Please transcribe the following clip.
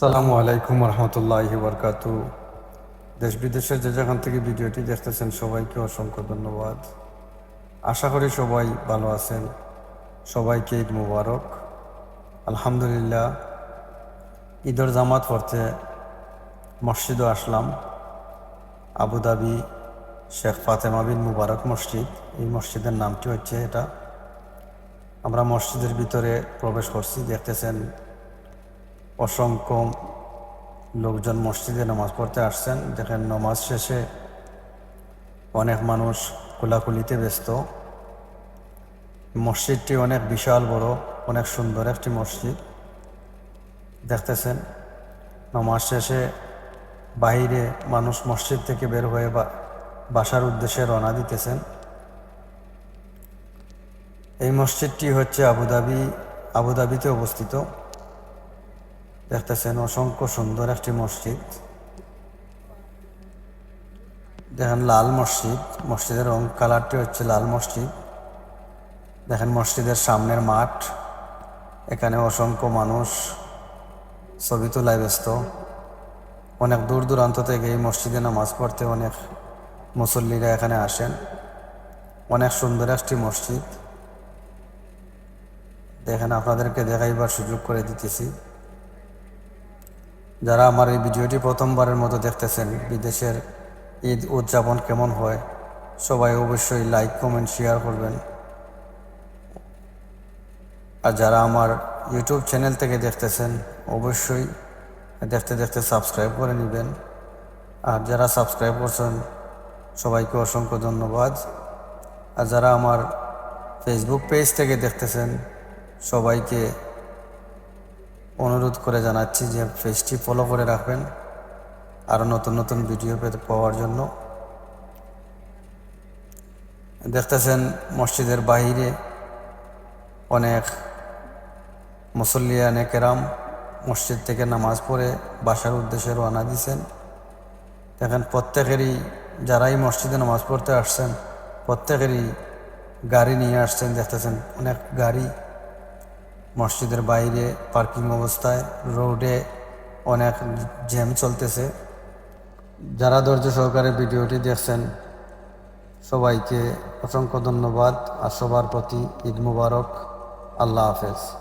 আসসালামু আলাইকুম রহমতুল্লাহি বরকাত দেশ বিদেশের যে যেখান থেকে ভিডিওটি দেখতেছেন সবাইকে অসংখ্য ধন্যবাদ। আশা করি সবাই ভালো আছেন। সবাইকে ঈদ মুবারক। আলহামদুলিল্লাহ, ঈদের জামাত পড়তে মসজিদও আসলাম। Abu Dhabi Sheikh Fatima bin Mubarak মসজিদ। এই মসজিদের নামটি হচ্ছে এটা। আমরা মসজিদের ভিতরে প্রবেশ করছি, দেখতেছেন অসংখ্য লোকজন মসজিদে নামাজ পড়তে আসছেন। দেখেন, নামাজ শেষে অনেক মানুষ কোলাকুলিতে ব্যস্ত। মসজিদটি অনেক বিশাল বড়, অনেক সুন্দর একটি মসজিদ। দেখতেছেন, নামাজ শেষে বাহিরে মানুষ মসজিদ থেকে বের হয়ে বা, বাসার উদ্দেশ্যে রওনা দিতেছেন। এই মসজিদটি হচ্ছে আবুধাবি, আবুধাবিতে অবস্থিত। দেখতেছেন অসংখ্য সুন্দর একটি মসজিদ। দেখেন লাল মসজিদ, মসজিদের রং কালারটি হচ্ছে লাল মসজিদ। দেখেন মসজিদের সামনের মাঠ, এখানে অসংখ্য মানুষ ছবি তোলায় ব্যস্ত। অনেক দূর দূরান্ত থেকে এই মসজিদে নামাজ পড়তে অনেক মুসল্লিরা এখানে আসেন। অনেক সুন্দর একটি মসজিদ। দেখেন আপনাদেরকে দেখাইবার সুযোগ করে দিতেছি। যারা আমার এই ভিডিওটি প্রথমবারের মতো দেখতেছেন, বিদেশের ঈদ উদযাপন কেমন হয়, সবাই অবশ্যই লাইক কমেন্ট শেয়ার করবেন। আর যারা আমার ইউটিউব চ্যানেল থেকে দেখতেছেন, অবশ্যই দেখতে দেখতে সাবস্ক্রাইব করে নেবেন। আর যারা সাবস্ক্রাইব করছেন, সবাইকে অসংখ্য ধন্যবাদ। আর যারা আমার ফেসবুক পেজ থেকে দেখতেছেন, সবাইকে অনুরোধ করে জানাচ্ছি যে পেজটি ফলো করে রাখবেন আরও নতুন নতুন ভিডিও পেতে পাওয়ার জন্য। দেখতেছেন মসজিদের বাহিরে অনেক মুসল্লিয়ানে কেরাম মসজিদ থেকে নামাজ পড়ে বাসার উদ্দেশ্যে রওনা দিয়েছেন দেখেন প্রত্যেকেরই যারাই মসজিদে নামাজ পড়তে আসছেন, প্রত্যেকেরই গাড়ি নিয়ে আসছেন, দেখতেছেন অনেক গাড়ি মসজিদের বাইরে পার্কিং অবস্থায় রোডে অনেক জ্যাম চলতেছে। যারা ধৈর্য সহকারে ভিডিওটি দেখছেন, সবাইকে অসংখ্য ধন্যবাদ আর সবার প্রতি ঈদ মুবারক। আল্লাহ হাফেজ।